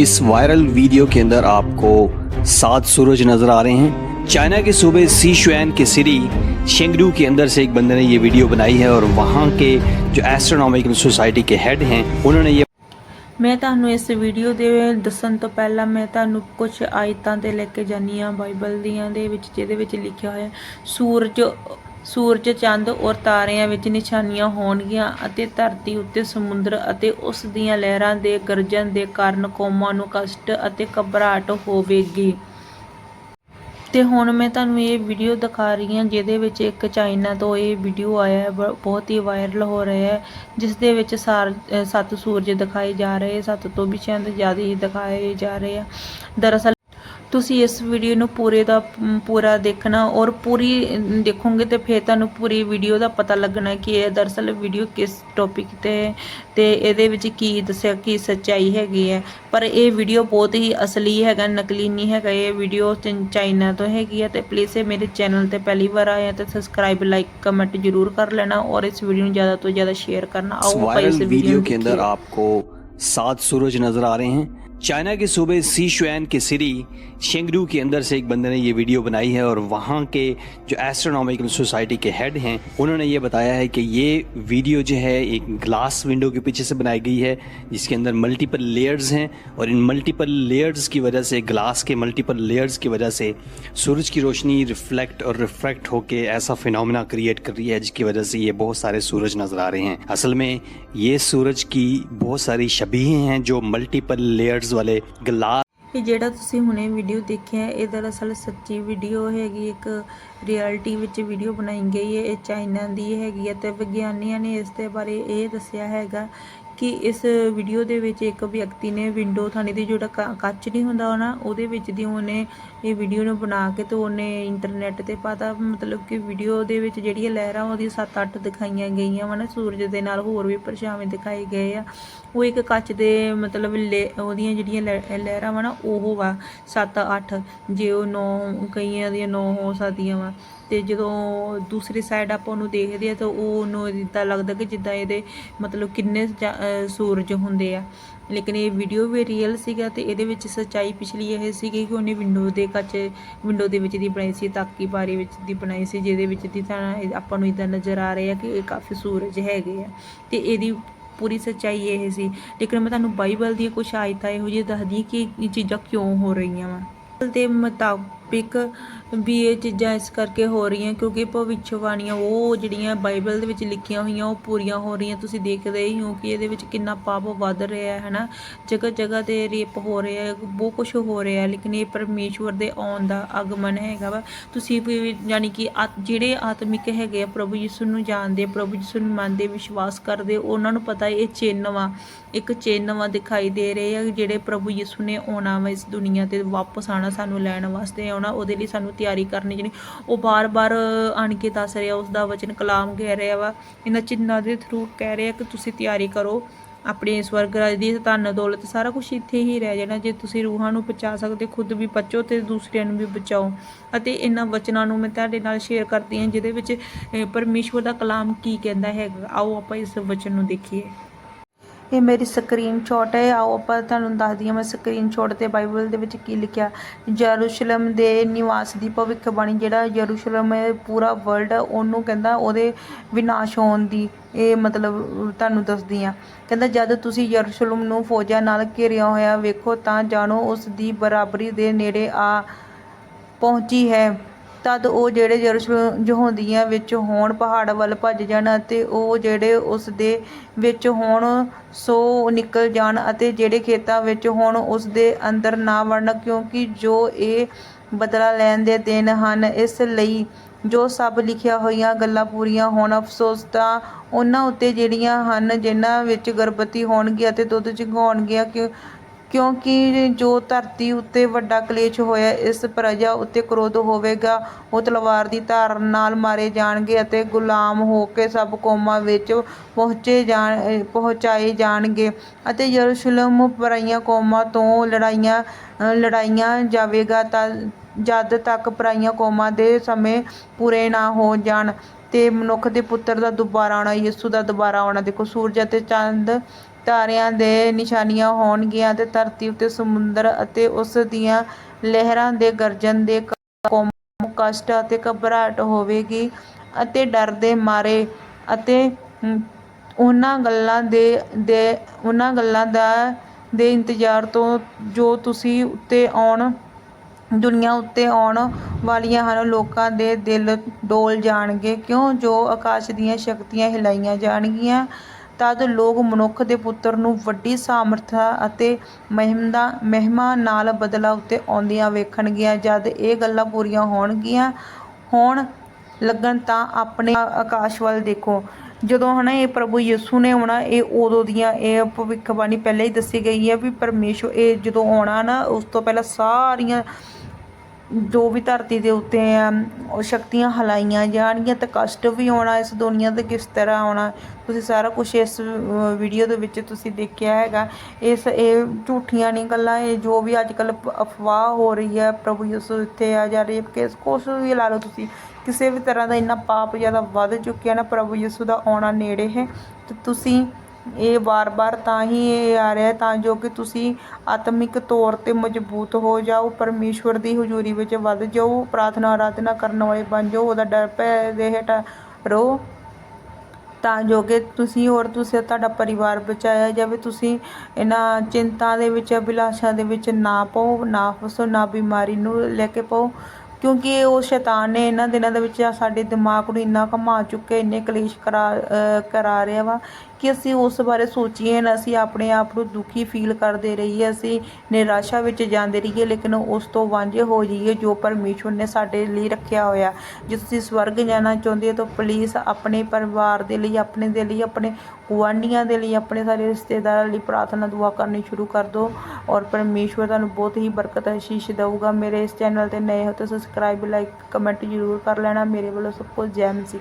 इस viral video के अंदर आपको सात सूरज नजर आ रहे हैं चाइना के सूबे सी शुएन के सिटी शेंगडू के अंदर से एक बंदे ने ये वीडियो बनाई है और वहाँ के जो एस्ट्रोनॉमिकल सोसाइटी के हेड हैं उन्होंने ये ਮੈਂ ਤੁਹਾਨੂੰ ਇਸ ਵੀਡੀਓ ਦੇ ਦੱਸਣ ਤੋਂ ਪਹਿਲਾਂ ਮੈਂ ਤੁਹਾਨੂੰ ਕੁਝ ਆਇਤਾਂ ਤੇ ਲੈ ਕੇ ਜਾਨੀ ਆ ਬਾਈਬਲ ਦੀਆਂ ਦੇ ਵਿੱਚ ਜਿਹਦੇ ਵਿੱਚ ਲਿਖਿਆ ਹੋਇਆ ਹੈ, ਸੂਰਜ ਸੂਰਜ, ਚੰਦ ਔਰ ਤਾਰਿਆਂ ਵਿੱਚ ਨਿਸ਼ਾਨੀਆਂ ਹੋਣਗੀਆਂ ਅਤੇ ਧਰਤੀ ਉੱਤੇ ਸਮੁੰਦਰ ਅਤੇ ਉਸ ਦੀਆਂ ਲਹਿਰਾਂ ਦੇ ਗਰਜਨ ਦੇ ਕਾਰਨ ਕੌਮਾਂ ਨੂੰ ਕਸ਼ਟ ਅਤੇ ਘਬਰਾਹਟ ਹੋਵੇਗੀ। ਤੇ ਹੁਣ ਮੈਂ ਤੁਹਾਨੂੰ ਇਹ ਵੀਡੀਓ ਦਿਖਾ ਰਹੀ ਹਾਂ, ਜਿਹਦੇ ਵਿੱਚ ਇੱਕ ਚਾਈਨਾ ਤੋਂ ਇਹ ਵੀਡੀਓ ਆਇਆ ਹੈ ਬ- ਬਹੁਤ ਹੀ ਵਾਇਰਲ ਹੋ ਰਿਹਾ ਹੈ ਜਿਸ ਦੇ ਵਿੱਚ ਸਾਰ ਸੱਤ ਸੂਰਜ ਦਿਖਾਏ ਜਾ ਰਹੇ, ਸੱਤ ਤੋਂ ਵੀ ਚੰਦ ਜ਼ਿਆਦਾ ਹੀ ਦਿਖਾਏ ਜਾ ਰਹੇ ਆ। ਦਰਅਸਲ ਤੁਸੀਂ ਇਸ ਵੀਡੀਓ ਨੂੰ ਪੂਰੇ ਦਾ ਮ, ਪੂਰਾ ਦੇਖਣਾ ਔਰ ਪੂਰੀ ਅਮ, ਦੇਖੋਗੇ ਤੇ ਫਿਰ ਤੁਹਾਨੂੰ ਪੂਰੀ ਵੀਡੀਓ ਦਾ ਪਤਾ ਲੱਗਣਾ ਕਿ ਇਹ ਦਰਅਸਲ ਵੀਡੀਓ ਕਿਸ ਟੌਪਿਕ ਤੇ ਹੈ ਤੇ ਇਹਦੇ ਵਿੱਚ ਕੀ ਦੱਸਿਆ ਕੀ ਸੱਚਾਈ ਹੈਗੀ ਹੈ ਪਰ ਇਹ ਵੀਡੀਓ ਬਹੁਤ ਹੀ ਅਸਲੀ ਹੈਗਾ ਨਕਲੀ ਨਹੀਂ ਹੈਗਾ ਇਹ ਵੀਡੀਓ ਚਾਈਨਾ ਤੋਂ ਹੈਗੀ ਹੈ ਤੇ ਪਲੀਜ਼ ਇਹ ਮੇਰੇ ਚੈਨਲ ਤੇ ਪਹਿਲੀ ਵਾਰ ਆਏ ਆ ਤੇ ਸਬਸਕ੍ਰਾਈਬ ਲਾਈਕ ਕਮੈਂਟ ਜਰੂਰ ਕਰ ਲੈਣਾ ਔਰ ਇਸ ਵੀਡੀਓ ਨੂੰ ਜ਼ਿਆਦਾ ਤੋਂ ਜ਼ਿਆਦਾ ਸ਼ੇਅਰ करना इस आओ ਆਪਾਂ ਇਸ वायरल ਵੀਡੀਓ वीडियो ਨੂੰ के अंदर देखिए। आपको सात सूरज नजर आ रहे हैं चाइना के सूबे सी शुएन के सिटी शेंगडू के अंदर से एक बंदे ने ये वीडियो बनाई है और वहाँ के जो एस्ट्रोनॉमिकल सोसाइटी के हेड हैं, उन्होंने ये बताया है कि ये वीडियो जो है एक ग्लास विंडो के पीछे से बनाई गई है, जिसके अंदर मल्टीपल लेयर्स हैं और इन मल्टीपल लेयर्स की वजह से ग्लास के मल्टीपल लेयर्स की वजह से सूरज की रोशनी रिफ्लेक्ट और रिफ्रैक्ट होके ऐसा फिनोमिना क्रिएट कर रही है, जिसकी वजह से ये बहुत सारे सूरज नज़र आ रहे हैं। असल में ये सूरज की बहुत सारी शबीहें हैं जो मल्टीपल लेयर्स ਸਾਈਜ਼ ਵਾਲੇ ਗਲਾਸ ਇਹ ਜਿਹੜਾ ਤੁਸੀਂ ਹੁਣੇ ਵੀਡੀਓ ਦੇਖਿਆ, ਇਹ ਦਰਅਸਲ ਸੱਚੀ ਵੀਡੀਓ ਹੈਗੀ, ਇੱਕ ਰਿਐਲਿਟੀ ਵਿੱਚ ਵੀਡੀਓ ਬਣਾਈ ਗਈ ਹੈ। ਇਹ ਚਾਈਨਾ ਦੀ ਹੈਗੀ ਹੈ ਤੇ ਵਿਗਿਆਨੀਆਂ ਨੇ ਇਸ ਦੇ ਬਾਰੇ ਇਹ ਦੱਸਿਆ ਹੈਗਾ ਕਿ ਇਸ ਵੀਡੀਓ ਦੇ ਵਿੱਚ ਇੱਕ ਵਿਅਕਤੀ ਨੇ ਵਿੰਡੋ ਥਾਣੀ ਦੀ ਜਿਹੜਾ ਕ- ਕੱਚ ਨਹੀਂ ਹੁੰਦਾ ਉਹ ਉਹਦੇ ਵਿੱਚ ਦੀ ਉਹਨੇ ਇਹ ਵੀਡੀਓ ਨੂੰ ਬਣਾ ਕੇ ਤੇ ਉਹਨੇ ਇੰਟਰਨੈਟ ਤੇ ਪਾਤਾ। ਮਤਲਬ ਕਿ ਵੀਡੀਓ ਦੇ ਵਿੱਚ ਜਿਹੜੀਆਂ ਲਹਿਰਾਂ ਉਹਦੀ 7-8 ਦਿਖਾਈਆਂ ਗਈਆਂ ਵਾ ਨਾ, ਸੂਰਜ ਦੇ ਨਾਲ ਹੋਰ ਵੀ ਪਰਛਾਵੇਂ ਦਿਖਾਏ ਗਏ ਆ। ਉਹ ਇੱਕ ਕੱਚ ਦੇ ਮਤਲਬ ਲੈ- ਉਹਦੀਆਂ ਜਿਹੜੀਆਂ ਲਹਿ- ਲਹਿਰਾਂ ਵਾ ਨਾ, ਉਹ ਵਾ 7-8 ਜੇ ਉਹ 9 ਕਈਆਂ ਦੀਆਂ 9 ਹੋ ਸਕਦੀਆਂ ਵਾ। ਤੇ ਜਦੋਂ ਦੂਸਰੀ ਸਾਈਡ ਆਪਾਂ ਉਹਨੂੰ ਦੇਖਦੇ ਆ ਤਾਂ ਉਹ ਉਹਨੂੰ ਇਦਾਂ ਲੱਗਦਾ ਕਿ ਜਿੱਦਾਂ ਇਹਦੇ ਮਤਲਬ ਕਿੰਨੇ ਸੂਰਜ ਹੁੰਦੇ ਆ। ਲੇਕਿਨ ਇਹ ਵੀਡੀਓ ਵੀ ਰੀਅਲ ਸੀਗਾ ਤੇ ਇਹਦੇ ਵਿੱਚ ਸੱਚਾਈ ਪਿਛਲੀ ਇਹ ਸੀਗੀ ਕਿ ਉਹਨੇ ਵਿੰਡੋ ਦੇ ਕੱਚ ਵਿੰਡੋ ਦੇ ਵਿੱਚ ਦੀ ਬਣਾਈ ਸੀ, ਤਾਕੀ ਬਾਰੀ ਵਿੱਚ ਦੀ ਬਣਾਈ ਸੀ, ਜਿਹਦੇ ਵਿੱਚ ਦੀ ਤਾਂ ਇਹ ਆਪਾਂ ਨੂੰ ਇਦਾਂ ਨਜ਼ਰ ਆ ਰਿਹਾ ਕਿ ਇਹ ਕਾਫੀ ਸੂਰਜ ਹੈਗੇ ਆ। ਤੇ ਇਹਦੀ ਪੂਰੀ ਸੱਚਾਈ ਇਹ ਸੀ। ਲੇਕਿਨ ਮੈਂ ਤੁਹਾਨੂੰ ਬਾਈਬਲ ਦੀਆਂ ਕੁਝ ਆਇਤਾਂ ਇਹੋ ਜਿਹੀ ਦੱਸਦੀ ਕਿ ਇਹ ਚੀਜ਼ਾਂ ਕਿਉਂ ਹੋ ਰਹੀਆਂ ਵਾ। ਦੇ ਮੁਤਾਬਿਕ ਵੀ ਇਹ ਚੀਜ਼ਾਂ ਇਸ ਕਰਕੇ ਹੋ ਰਹੀਆਂ ਕਿਉਂਕਿ ਭਵਿੱਖਬਾਣੀਆਂ, ਉਹ ਜਿਹੜੀਆਂ ਬਾਈਬਲ ਦੇ ਵਿੱਚ ਲਿਖੀਆਂ ਹੋਈਆਂ, ਉਹ ਪੂਰੀਆਂ ਹੋ ਰਹੀਆਂ। ਤੁਸੀਂ ਦੇਖਦੇ ਹੀ ਹੋ ਕਿ ਇਹਦੇ ਵਿੱਚ ਕਿੰਨਾ ਪਾਪ ਵੱਧ ਰਿਹਾ ਹੈ ਨਾ ਜਗ੍ਹਾ ਜਗ੍ਹਾ ਤੇ ਰੇਪ ਹੋ ਰਿਹਾ ਹੈ ਬਹੁਤ ਕੁਝ ਹੋ ਰਿਹਾ, ਲੇਕਿਨ ਇਹ ਪਰਮੇਸ਼ਵਰ ਦੇ ਆਉਣ ਦਾ ਆਗਮਨ ਹੈਗਾ ਵਾ। ਤੁਸੀਂ ਵੀ ਯਾਨੀ ਕਿ ਆਤ- ਜਿਹੜੇ ਆਤਮਿਕ ਹੈਗੇ ਆ, ਪ੍ਰਭੂ ਯਿਸੂ ਨੂੰ ਜਾਣਦੇ, ਪ੍ਰਭੂ ਯਿਸੂ ਨੂੰ ਮੰਨਦੇ, ਵਿਸ਼ਵਾਸ ਕਰਦੇ, ਉਹਨਾਂ ਨੂੰ ਪਤਾ ਇਹ ਚਿੰਨ੍ਹ ਵਾ, ਇੱਕ ਚਿੰਨ੍ਹ ਵਾ ਦਿਖਾਈ ਦੇ ਰਹੇ ਆ, ਜਿਹੜੇ ਪ੍ਰਭੂ ਯਿਸੂ ਨੇ ਆਉਣਾ ਵਾ ਇਸ ਦੁਨੀਆ ਤੇ ਵਾਪਸ ਆਣਾ ਸਾਨੂੰ ਲੈਣ ਵਾਸਤੇ ਆਉਣਾ ਉਹਦੇ ਲਈ ਸਾਨੂੰ ਤਿਆਰੀ ਕਰਨੀ ਜਿਹੜੀ ਉਹ ਬਾਰ-ਬਾਰ ਆਣ ਕੇ ਦੱਸ ਰਿਹਾ ਉਸ ਦਾ ਵਚਨ ਕਲਾਮ ਕਹਿ ਰਿਹਾ ਵਾ। ਇਹਨਾਂ ਚਿੰਨ੍ਹਾਂ ਦੇ ਥਰੂ ਕਹਿ ਰਿਹਾ ਕਿ ਤੁਸੀਂ ਤਿਆਰੀ ਕਰੋ, ਆਪਣੇ ਸਵਰਗ ਰਾਜ ਦੀ ਧਨ, ਦੌਲਤ, ਸਾਰਾ ਕੁਝ ਇੱਥੇ ਹੀ ਰਹਿ ਜਾਣਾ। ਜੇ ਤੁਸੀਂ ਰੂਹਾਂ ਨੂੰ ਬਚਾ ਸਕਦੇ, ਖੁਦ ਵੀ ਬਚੋ ਤੇ ਦੂਸਰਿਆਂ ਨੂੰ ਵੀ ਬਚਾਓ। ਅਤੇ ਇਹਨਾਂ ਵਚਨਾਂ ਨੂੰ ਮੈਂ ਤੁਹਾਡੇ ਨਾਲ ਸ਼ੇਅਰ ਕਰਦੀ ਹਾਂ, ਜਿਹਦੇ ਵਿੱਚ ਪਰਮੇਸ਼ਵਰ ਦਾ ਕਲਾਮ ਕੀ ਕਹਿੰਦਾ ਹੈਗਾ। ਆਓ ਆਪਾਂ ਇਸ ਵਚਨ ਨੂੰ ਦੇਖੀਏ। ਇਹ ਮੇਰੀ ਸਕਰੀਨਸ਼ਾਟ ਹੈ। ਆਓ ਆਪਾਂ ਤੁਹਾਨੂੰ ਦੱਸਦੀ ਹਾਂ ਮੈਂ ਸਕਰੀਨਸ਼ਾਟ ਤੇ ਬਾਈਬਲ ਦੇ ਵਿੱਚ ਕੀ ਲਿਖਿਆ। ਯਰੂਸ਼ਲਮ ਦੇ ਨਿਵਾਸ ਦੀ ਭਵਿੱਖਬਾਣੀ, ਜਿਹੜਾ ਯਰੂਸ਼ਲਮ ਹੈ, ਪੂਰਾ ਵਰਲਡ ਉਹਨੂੰ ਕਹਿੰਦਾ ਉਹਦੇ ਵਿਨਾਸ਼ ਹੋਣ ਦੀ। ਇਹ ਮਤਲਬ ਤੁਹਾਨੂੰ ਦੱਸਦੀ ਆ ਕਹਿੰਦਾ, ਜਦ ਤੁਸੀਂ ਯਰੂਸ਼ਲਮ ਨੂੰ ਫੌਜਾਂ ਨਾਲ ਘੇਰਿਆ ਹੋਇਆ ਵੇਖੋ, ਤਾਂ ਜਾਣੋ ਉਸ ਦੀ ਬਰਾਬਰੀ ਦੇ ਨੇੜੇ ਆ ਪਹੁੰਚੀ ਹੈ। ਤਦ ਉਹ ਜਿਹੜੇ ਯਰੂਸ਼ਲਮ ਯਹੂਦੀਆਂ ਵਿੱਚ ਹੋਣ ਪਹਾੜ ਵੱਲ ਭੱਜ ਜਾਣ ਅਤੇ ਉਹ ਜਿਹੜੇ ਉਸ ਦੇ ਵਿੱਚ ਹੋਣ ਸੋ ਨਿਕਲ ਜਾਣ ਅਤੇ ਜਿਹੜੇ ਖੇਤਾਂ ਵਿੱਚ ਹੋਣ ਉਸ ਦੇ ਅੰਦਰ ਨਾ ਵੜਨ, ਕਿਉਂਕਿ ਜੋ ਇਹ ਬਦਲਾ ਲੈਣ ਦੇ ਦਿਨ ਹਨ, ਇਸ ਲਈ ਜੋ ਸਭ ਲਿਖਿਆ ਹੋਈਆਂ ਗੱਲਾਂ ਪੂਰੀਆਂ ਹੋਣ, ਅਫਸੋਸ ਤਾਂ ਉਹਨਾਂ ਉੱਤੇ ਜਿਹੜੀਆਂ ਹਨ, ਜਿਨ੍ਹਾਂ ਵਿੱਚ ਗਰਭਵਤੀ ਹੋਣਗੀਆਂ ਅਤੇ ਦੁੱਧ ਚੁੰਘਾਉਣਗੀਆਂ ਕਿ ਕਿਉਂਕਿ ਜੋ ਧਰਤੀ ਉੱਤੇ ਵੱਡਾ ਕਲੇਸ਼ ਹੋਇਆ, ਇਸ ਪ੍ਰਜਾ ਉੱਤੇ ਕ੍ਰੋਧ ਹੋਵੇਗਾ। ਉਹ ਤਲਵਾਰ ਦੀ ਧਾਰ ਨਾਲ ਮਾਰੇ ਜਾਣਗੇ ਅਤੇ ਗੁਲਾਮ ਹੋ ਕੇ ਸਭ ਕੌਮਾਂ ਵਿੱਚ ਪਹੁੰਚੇ ਜਾਣ, ਪਹੁੰਚਾਏ ਜਾਣਗੇ ਅਤੇ ਯਰੂਸ਼ਲਮ ਪਰਾਈਆਂ ਕੌਮਾਂ ਤੋਂ ਲੜਾਈਆਂ ਲੜਾਈਆਂ ਜਾਵੇਗਾ ਤਾਂ ਜਦ ਤੱਕ ਪਰਾਈਆਂ ਕੌਮਾਂ ਦੇ ਸਮੇਂ ਪੂਰੇ ਨਾ ਹੋ ਜਾਣ। ਤੇ ਮਨੁੱਖ ਦੇ ਪੁੱਤਰ ਦਾ ਦੁਬਾਰਾ ਆਉਣਾ, ਯਿਸੂ ਦਾ ਦੁਬਾਰਾ ਆਉਣਾ। ਦੇਖੋ, ਸੂਰਜ ਅਤੇ ਚੰਦ ਤਾਰਿਆਂ ਦੇ ਨਿਸ਼ਾਨੀਆਂ ਹੋਣਗੀਆਂ ਤੇ ਧਰਤੀ ਉੱਤੇ ਸਮੁੰਦਰ ਅਤੇ ਉਸ ਦੀਆਂ ਲਹਿਰਾਂ ਦੇ ਗਰਜਨ ਦੇ ਕਸ਼ਟ ਅਤੇ ਘਬਰਾਹਟ ਹੋਵੇਗੀ ਅਤੇ ਡਰ ਦੇ ਮਾਰੇ ਅਤੇ ਉਹਨਾਂ ਗੱਲਾਂ ਦੇ ਦੇ, ਉਹਨਾਂ ਗੱਲਾਂ ਦਾ, ਦੇ ਇੰਤਜ਼ਾਰ ਤੋਂ ਜੋ ਤੁਸੀਂ ਉੱਤੇ ਆਉਣ ਦੁਨੀਆ ਉੱਤੇ ਆਉਣ ਵਾਲੀਆਂ ਹਨ, ਲੋਕਾਂ ਦੇ ਦਿਲ ਡੋਲ ਜਾਣਗੇ। ਕਿਉਂ? ਜੋ ਆਕਾਸ਼ ਦੀਆਂ ਸ਼ਕਤੀਆਂ ਹਿਲਾਈਆਂ ਜਾਣਗੀਆਂ, ਤਦ ਲੋਕ ਮਨੁੱਖ ਦੇ ਪੁੱਤਰ ਨੂੰ ਵੱਡੀ ਸਾਮਰਥਾ ਅਤੇ ਮਹਿਮਾ ਮਹਿਮਾ ਨਾਲ ਬਦਲਾ ਉੱਤੇ ਆਉਂਦੀਆਂ ਵੇਖਣਗੀਆਂ। ਜਦ ਇਹ ਗੱਲਾਂ ਪੂਰੀਆਂ ਹੋਣਗੀਆਂ, ਹੋਣ ਲੱਗਣ ਤਾਂ ਆਪਣੇ ਆਕਾਸ਼ ਵੱਲ ਦੇਖੋ। ਜਦੋਂ ਹਨਾ ਇਹ ਪ੍ਰਭੂ ਯਿਸੂ ਨੇ ਆਉਣਾ, ਇਹ ਉਦੋਂ ਦੀਆਂ ਇਹ ਭਵਿੱਖਬਾਣੀ ਪਹਿਲਾਂ ਹੀ ਦੱਸੀ ਗਈ ਹੈ ਵੀ ਪਰਮੇਸ਼ਵਰ ਇਹ ਜਦੋਂ ਆਉਣਾ ਨਾ, ਉਸ ਤੋਂ ਪਹਿਲਾਂ ਸਾਰੀਆਂ ਜੋ ਵੀ ਧਰਤੀ ਦੇ ਉੱਤੇ ਆ, ਉਹ ਸ਼ਕਤੀਆਂ ਹਲਾਈਆਂ ਜਾਣਗੀਆਂ ਤਾਂ ਕਸ਼ਟ ਵੀ ਆਉਣਾ, ਇਸ ਦੁਨੀਆ ਤੇ ਕਿਸ ਤਰ੍ਹਾਂ ਆਉਣਾ। ਤੁਸੀਂ ਸਾਰਾ ਕੁਝ ਇਸ ਵੀਡੀਓ ਦੇ ਵਿੱਚ ਤੁਸੀਂ ਦੇਖਿਆ ਹੈਗਾ। ਇਸ, ਇਹ ਝੂਠੀਆਂ ਨਹੀਂ ਗੱਲਾਂ, ਇਹ ਜੋ ਵੀ ਅੱਜ ਕੱਲ ਅਫਵਾਹ ਹੋ ਰਹੀ ਹੈ, ਪ੍ਰਭੂ ਯਿਸੂ ਇੱਥੇ ਆ ਜਾ ਰੇਪ ਕੇਸ, ਕੁਛ ਵੀ ਲਾ ਲਓ ਤੁਸੀਂ। ਕਿਸੇ ਵੀ ਤਰ੍ਹਾਂ ਦਾ ਇੰਨਾ ਪਾਪ ਜ਼ਿਆਦਾ ਵੱਧ ਚੁੱਕਿਆ ਨਾ, ਪ੍ਰਭੂ ਯਿਸੂ ਦਾ ਆਉਣਾ ਨੇੜੇ ਹੈ। ਤੇ ਤੁਸੀਂ ਇਹ ਵਾਰ-ਵਾਰ ਤਾਂ ਹੀ ਇਹ ਆ ਰਿਹਾ ਤਾਂ ਜੋ ਕਿ ਤੁਸੀਂ ਆਤਮਿਕ ਤੌਰ ਤੇ ਮਜ਼ਬੂਤ ਹੋ ਜਾਓ, ਪਰਮੇਸ਼ਵਰ ਦੀ ਹਜ਼ੂਰੀ ਵਿੱਚ ਵੱਧ ਜਾਓ, ਪ੍ਰਾਰਥਨਾ ਆਰਾਧਨਾ ਕਰਨ ਵਾਲੇ ਬਣ ਜਾਓ, ਉਹਦਾ ਡਰ ਭੈ ਦੇ ਹੇਠ ਰਹੋ। ਤਾਂ ਜੋ ਕਿ ਤੁਸੀਂ ਔਰ ਤੁਸੀਂ, ਤੁਹਾਡਾ ਪਰਿਵਾਰ ਬਚਾਇਆ ਜਾਵੇ, ਤੁਸੀਂ ਇਹਨਾਂ ਚਿੰਤਾ ਦੇ ਵਿੱਚ, ਅਭਿਲਾਸ਼ਾ ਦੇ ਵਿੱਚ ਨਾ ਪਾਓ, ਨਾ ਫਸੋ, ਨਾ ਬਿਮਾਰੀ ਨੂੰ ਲੈ ਕੇ ਪਾਓ। ਕਿਉਂਕਿ ਉਹ ਸ਼ੈਤਾਨ ਨੇ ਇਹਨਾਂ ਦਿਨਾਂ ਦੇ ਵਿੱਚ ਸਾਡੇ ਦਿਮਾਗ ਨੂੰ ਇੰਨਾ ਘੁਮਾ ਚੁੱਕੇ ਇੰਨੇ ਕਲੇਸ਼ ਕਰਾ ਕਰਾ ਰਿਹਾ ਵਾ। ਕਿ ਅਸੀਂ ਉਸ ਬਾਰੇ ਸੋਚੀਏ ਨਾ, ਅਸੀਂ ਆਪਣੇ ਆਪ ਨੂੰ ਦੁਖੀ ਫੀਲ ਕਰਦੇ ਰਹੀਏ, ਅਸੀਂ ਨਿਰਾਸ਼ਾ ਵਿੱਚ ਜਾਂਦੇ ਰਹੀਏ, ਲੇਕਿਨ ਉਸ ਤੋਂ ਵਾਂਝੇ ਹੋ ਜਾਈਏ ਜੋ ਪਰਮੇਸ਼ਵਰ ਨੇ ਸਾਡੇ ਲਈ ਰੱਖਿਆ ਹੋਇਆ। ਜੇ ਤੁਸੀਂ ਸਵਰਗ ਜਾਣਾ ਚਾਹੁੰਦੇ ਹੋ ਤਾਂ ਪਲੀਜ਼ ਆਪਣੇ ਪਰਿਵਾਰ ਦੇ ਲਈ, ਆਪਣੇ ਦੇ ਲਈ, ਆਪਣੇ ਗੁਆਂਢੀਆਂ ਦੇ ਲਈ, ਆਪਣੇ ਸਾਰੇ ਰਿਸ਼ਤੇਦਾਰਾਂ ਲਈ ਪ੍ਰਾਰਥਨਾ ਦੁਆ ਕਰਨੀ ਸ਼ੁਰੂ ਕਰ ਦਿਓ ਔਰ ਪਰਮੇਸ਼ਵਰ ਤੁਹਾਨੂੰ ਬਹੁਤ ਹੀ ਬਰਕਤ ਆਸ਼ੀਸ਼ ਦੇਊਗਾ। ਮੇਰੇ ਇਸ ਚੈਨਲ ਤੇ ਨਏ ਹੋ ਤਾਂ ਸਬਸਕ੍ਰਾਈਬ ਲਾਈਕ ਕਮੈਂਟ ਜ਼ਰੂਰ ਕਰ ਲੈਣਾ। ਮੇਰੇ ਵੱਲੋਂ ਸਭ ਕੁਝ ਜੈ ਮਸੀਹ